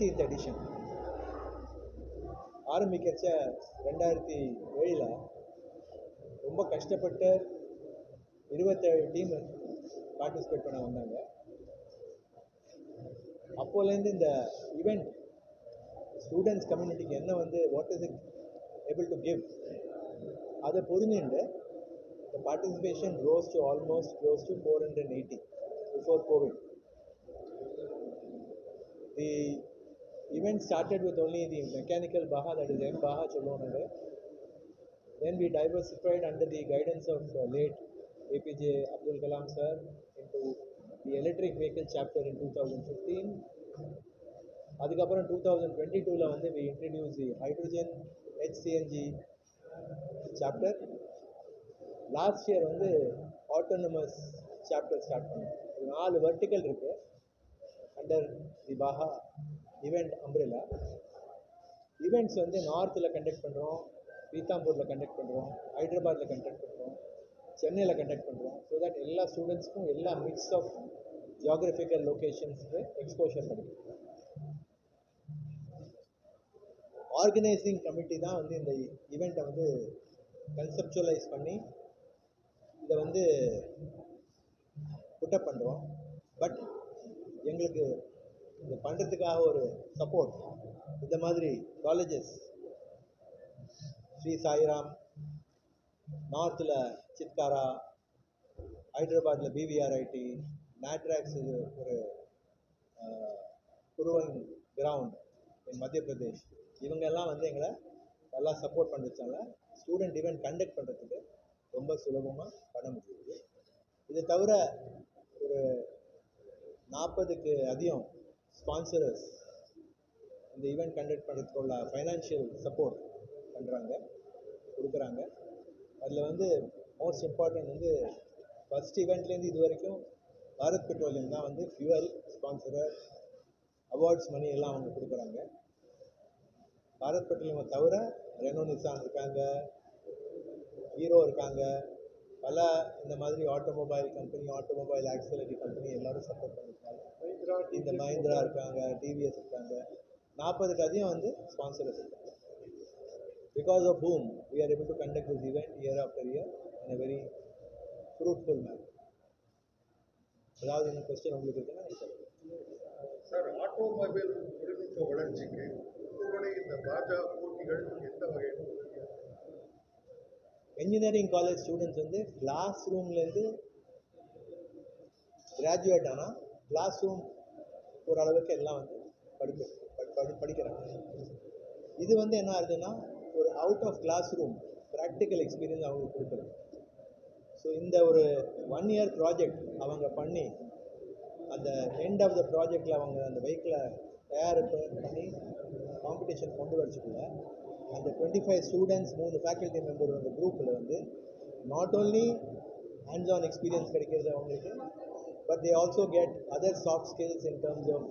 Twentieth edition ஆரம்பிக்கிறச்ச ரெண்டாயிரத்தி ஏழில் ரொம்ப கஷ்டப்பட்டு இருபத்தேழு டீம் பார்ட்டிசிபேட் பண்ண வந்தாங்க. அப்போலேருந்து இந்த ஈவெண்ட் ஸ்டூடெண்ட்ஸ் கம்யூனிட்டிக்கு என்ன வந்து what is it able to give அதை புரிஞ்சுண்டு the participation rose to almost close to 480 before COVID. The event started with only the mechanical Baha, that is M Baha Cholonade. Then we diversified under the guidance of uh, late APJ Abdul Kalam sir into the electric vehicle chapter in 2015. அதுக்கப்புறம் two thousand twenty டூவில் வந்து we introduce the hydrogen HCNG chapter last year வந்து autonomous chapter start பண்ணோம் இது நாலு vertical இருக்கு under the Baja event umbrella events வந்து நார்த்தில் கண்டக்ட் பண்ணுறோம் பீத்தாம்பூரில் கண்டக்ட் பண்ணுறோம் ஹைதராபாத்தில் கண்டக்ட் பண்ணுறோம் சென்னையில் கண்டக்ட் பண்ணுறோம் ஸோ தட் எல்லா ஸ்டூடெண்ட்ஸ்க்கும் எல்லா மிக்ஸ் ஆஃப் ஜியாகிரபிக்கல் லொக்கேஷன்ஸ்க்கு எக்ஸ்போஷர் கிடைக்கும். ஆர்கனைசிங் கமிட்டி தான் வந்து இந்த ஈவெண்ட்டை வந்து கன்செப்சுவலைஸ் பண்ணி இதை வந்து புட்டப் பண்ணுறோம் பட் எங்களுக்கு இதை பண்ணுறதுக்காக ஒரு சப்போர்ட் இந்த மாதிரி காலேஜஸ் ஸ்ரீ சாய்ராம் நார்த்தில் சித்காரா ஹைதராபாத்தில் பிவிஆர்ஐடி மேட்ராக்ஸ் இது ஒரு குருவன் கிரவுண்ட் இன் மத்திய பிரதேஷ் இவங்கெல்லாம் வந்து எங்களை நல்லா சப்போர்ட் பண்ணுறதுனால ஸ்டூடெண்ட் ஈவெண்ட் கண்டக்ட் பண்ணுறதுக்கு ரொம்ப சுலபமாக பண்ண முடியுது. இதை தவிர ஒரு நாற்பதுக்கு அதிகம் ஸ்பான்சரர்ஸ் இந்த ஈவெண்ட் கண்டக்ட் பண்ணுறதுக்குள்ள ஃபைனான்ஷியல் சப்போர்ட் பண்ணுறாங்க கொடுக்குறாங்க. அதில் வந்து மோஸ்ட் இம்பார்ட்டன்ட் வந்து ஃபஸ்ட் ஈவெண்ட்லேருந்து இது வரைக்கும் பாரத் பெட்ரோலியம் தான் வந்து ஃபியூவல் ஸ்பான்சரர் அவார்ட்ஸ் மணி எல்லாம் அவங்க கொடுக்குறாங்க. பாரத் பெட்ரோலியமை தவிர ரெனோ நிசான் இருக்காங்க ஹீரோ இருக்காங்க. பல இந்த மாதிரி automobile company automobile auxiliary company எல்லாரும் சப்போர்ட் பண்ணியிருக்காங்க இந்த மஹிந்திரா இருக்காங்க டிவிஎஸ் இருக்காங்க நாற்பதுக்கு அதிகம் வந்து ஸ்பான்சரஸ் இருக்காங்க because of whom we are able to conduct this event year after year in a very fruitful manner ஏதாவது என்ன கொஸ்டின் உங்களுக்கு இருக்குன்னா. சார் ஆட்டோமொபைல் தொழில்நுட்ப வளர்ச்சிக்கு உங்களுடைய இந்த பாஜக போட்டிகள் எந்த வகையில் உதவியா? இன்ஜினியரிங் காலேஜ் ஸ்டூடெண்ட்ஸ் வந்து கிளாஸ் ரூம்லேருந்து கிராஜுவேட் ஆனால் கிளாஸ் ரூம் ஓரளவுக்கு எல்லாம் வந்து படிப்பு படி- படி படிக்கிறாங்க. இது வந்து என்ன ஆகுதுன்னா ஒரு out of class room practical experience அவங்களுக்கு கொடுக்குறது. ஸோ இந்த ஒரு ஒன் இயர் ப்ராஜெக்ட் அவங்க பண்ணி அந்த எண்ட் ஆஃப் த ப்ராஜெக்டில் அவங்க அந்த வெஹிக்கிளை தயாரிப்பு பண்ணி காம்படிஷன் கொண்டு வரச்சுக்குள்ள அந்த டுவெண்ட்டி ஃபைவ் ஸ்டூடெண்ட்ஸ் மூணு ஃபேக்கல்ட்டி மெம்பர் அந்த குரூப்பில் வந்து not only hands on experience கிடைக்கிறது அவங்களுக்கு but they also get other soft skills in terms of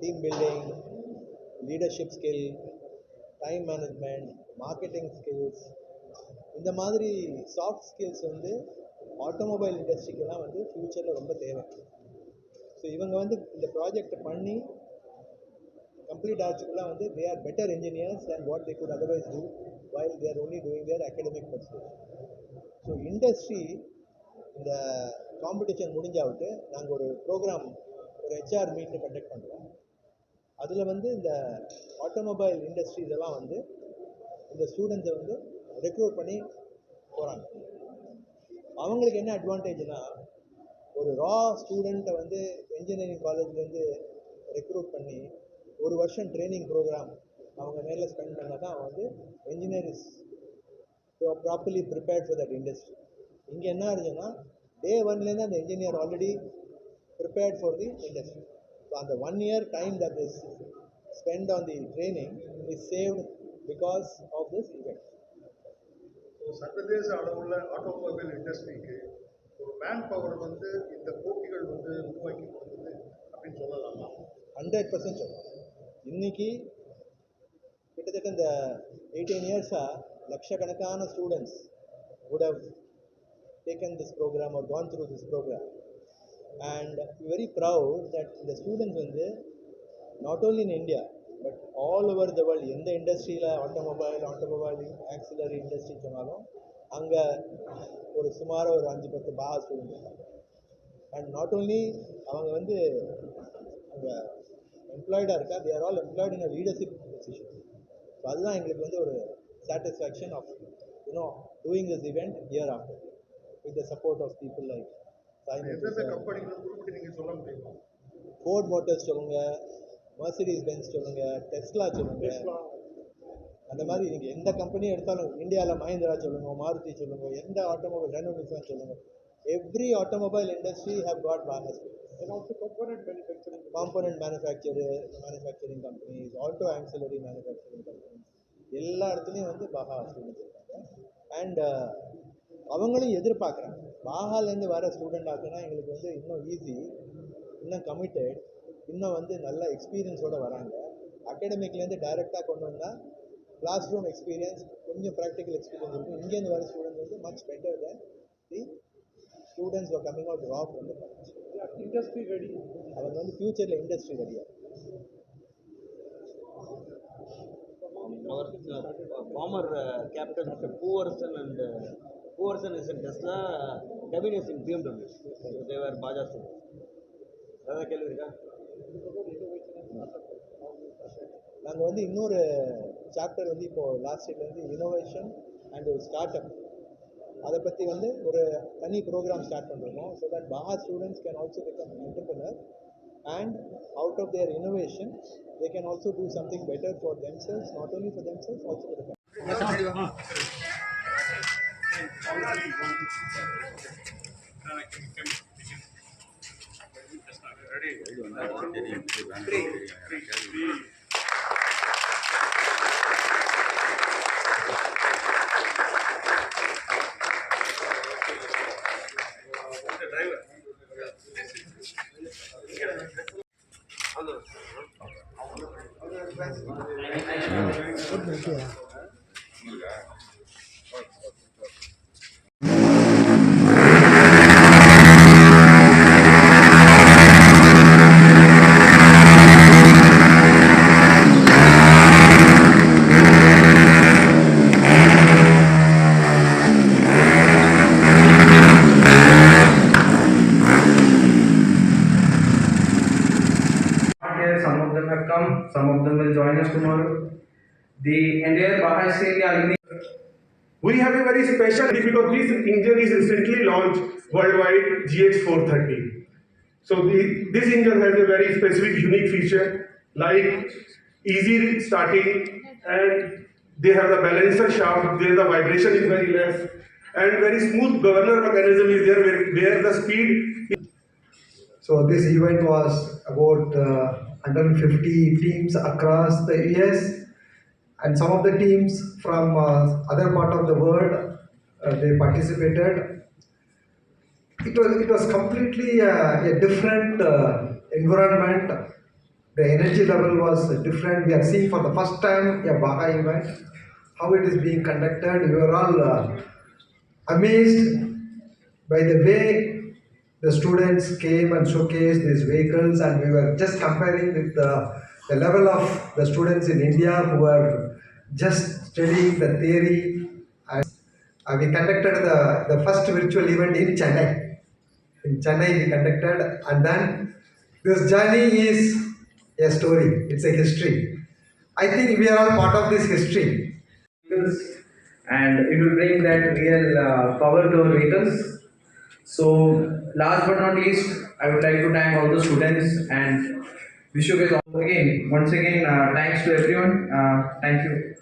team building leadership skill time management marketing skills இந்த மாதிரி சாஃப்ட் ஸ்கில்ஸ் வந்து ஆட்டோமொபைல் இண்டஸ்ட்ரிக்கெல்லாம் வந்து ஃப்யூச்சரில் ரொம்ப தேவை. ஸோ இவங்க வந்து இந்த ப்ராஜெக்ட் பண்ணி கம்ப்ளீட் ஆச்சுக்குள்ளே வந்து they are better engineers and what they good otherwise do while they're only doing their academic pursuit so industry இந்த காம்படிஷன் முடிஞ்சாவிட்டு நாங்கள் ஒரு ப்ரோக்ராம் ஒரு ஹெச்ஆர் மீட்டு கண்டக்ட் பண்ணுறோம் அதில் வந்து இந்த ஆட்டோமொபைல் இண்டஸ்ட்ரி இதெல்லாம் வந்து இந்த ஸ்டூடெண்ட்ஸை வந்து ரெக்ரூட் பண்ணி போகிறாங்க அவங்களுக்கு என்ன அட்வான்டேஜ்னா ஒரு ரா ஸ்டூடெண்ட்டை வந்து இன்ஜினியரிங் காலேஜ்லேருந்து ரெக்ரூட் பண்ணி ஒரு வருஷம் ட்ரைனிங் ப்ரோக்ராம் அவங்க மேலே ஸ்பெண்ட் பண்ணால் தான் அவன் வந்து engineers properly prepared for that industry இங்கே என்ன ஆகுதுன்னா டே ஒன்லேருந்து அந்த engineer already prepared for the industry so அந்த one year time that is spend on the training is saved because of this event ஒரு சர்வதேச அளவுள்ள ஆட்டோமொபைல் இண்டஸ்ட்ரிக்கு ஒரு மேன் பவர் வந்து இந்த போட்டிகள் வந்து உருவாக்கி கொடுத்தது அப்படின்னு சொல்லலாமா? ஹண்ட்ரட் பர்சன்ட் சொல்லுவோம் இன்னைக்கு கிட்டத்தட்ட இந்த எயிட்டீன் இயர்ஸாக லட்சக்கணக்கான students would have taken this program or gone through this program. And very proud that இந்த ஸ்டூடெண்ட்ஸ் வந்து not only in India but all over the world எந்த இண்டஸ்ட்ரியில் ஆட்டோமொபைல் ஆட்டோமொபைல் ஆக்சிலரி இண்டஸ்ட்ரி சொன்னாலும் அங்கே ஒரு சுமார் ஒரு அஞ்சு பத்து பாகா ஸ்டூடெண்ட் இருக்காங்க. அண்ட் நாட் ஓன்லி அவங்க வந்து அங்கே எம்ப்ளாய்டாக இருக்கா they're all employed in leadership position so அதுதான் எங்களுக்கு வந்து ஒரு satisfaction of you know doing this event year after with the support of people like Ford Motors சொல்லுங்க மர்சிடிஸ் பென்ஸ் சொல்லுங்க டெஸ்லா சொல்லுங்க. அந்த மாதிரி நீங்கள் எந்த கம்பெனி எடுத்தாலும் இந்தியாவில் மஹிந்திரா சொல்லுங்க மாருதி சொல்லுங்க எந்த ஆட்டோமொபைல் நிசான் சொல்லுங்க. Every automobile industry have got also component manufacturing. Component manufacture manufacturing companies auto auxiliary manufacturing companies எல்லா இடத்துலையும் வந்து பாகா இருக்காங்க. அண்ட் அவங்களும் எதிர்பார்க்குறாங்க. பாகாலேருந்து வர ஸ்டூடெண்ட் ஆக்குனா எங்களுக்கு வந்து இன்னும் ஈஸி இன்னும் கமிட்டட் இன்னும் வந்து நல்ல எக்ஸ்பீரியன்ஸோடு வராங்க. அகாடமிக்லேருந்து டைரெக்டாக கொண்டு வந்தால் கிளாஸ் ரூம் எக்ஸ்பீரியன்ஸ் கொஞ்சம் ப்ராக்டிக்கல் எக்ஸ்பீரியன்ஸ் இருக்கும். இங்கேருந்து வர ஸ்டூடெண்ட் வந்து much better then the students are coming out rough வந்து Yeah, industry ready. அவங்க வந்து ஃப்யூச்சரில் இண்டஸ்ட்ரி ரெடியாக Our uh, former uh, uh, Pooverson is in Tesla, Kevin is in BMW. So they were Baja students. அதான் கேள்வி இருக்கா நாங்கள் வந்து இன்னொரு சாப்டர் வந்து இப்போது லாஸ்ட் இயர்ல வந்து இனோவேஷன் அண்ட் ஒரு ஸ்டார்ட் அப் அதை பற்றி வந்து ஒரு தனி ப்ரோக்ராம் ஸ்டார்ட் பண்ணிருக்கோம் so that Baja students can also become entrepreneur and out of their innovation they can also do something better for themselves not only for themselves also for the country. Come, some of them will join us tomorrow. The entire Baha'i State Alumni We have a very special because this engine is recently launched worldwide GX430. So the, this engine has a very specific unique feature like easy starting and they have the balancer shaft, there the vibration is very less and very smooth governor mechanism is there where, where the speed is So this event was about uh, 150 teams across the US and some of the teams from uh, other part of the world uh, they participated. It was it was completely uh, a different uh, environment. The energy level was different. We are seeing for the first time a Baha event, how it is being conducted. We were all uh, amazed by the way the students came and showcased these vehicles and we were just comparing with the, the level of the students in India who were just studying the theory and uh, we conducted the, the first virtual event in Chennai. In Chennai we conducted and then this journey is a story, it's a history. I think we are all part of this history. and it will bring that real uh, power to our vehicles. So last but not least, I would like to thank all the students and wish you guys all again, once again, uh, thanks to everyone. Uh, thank you.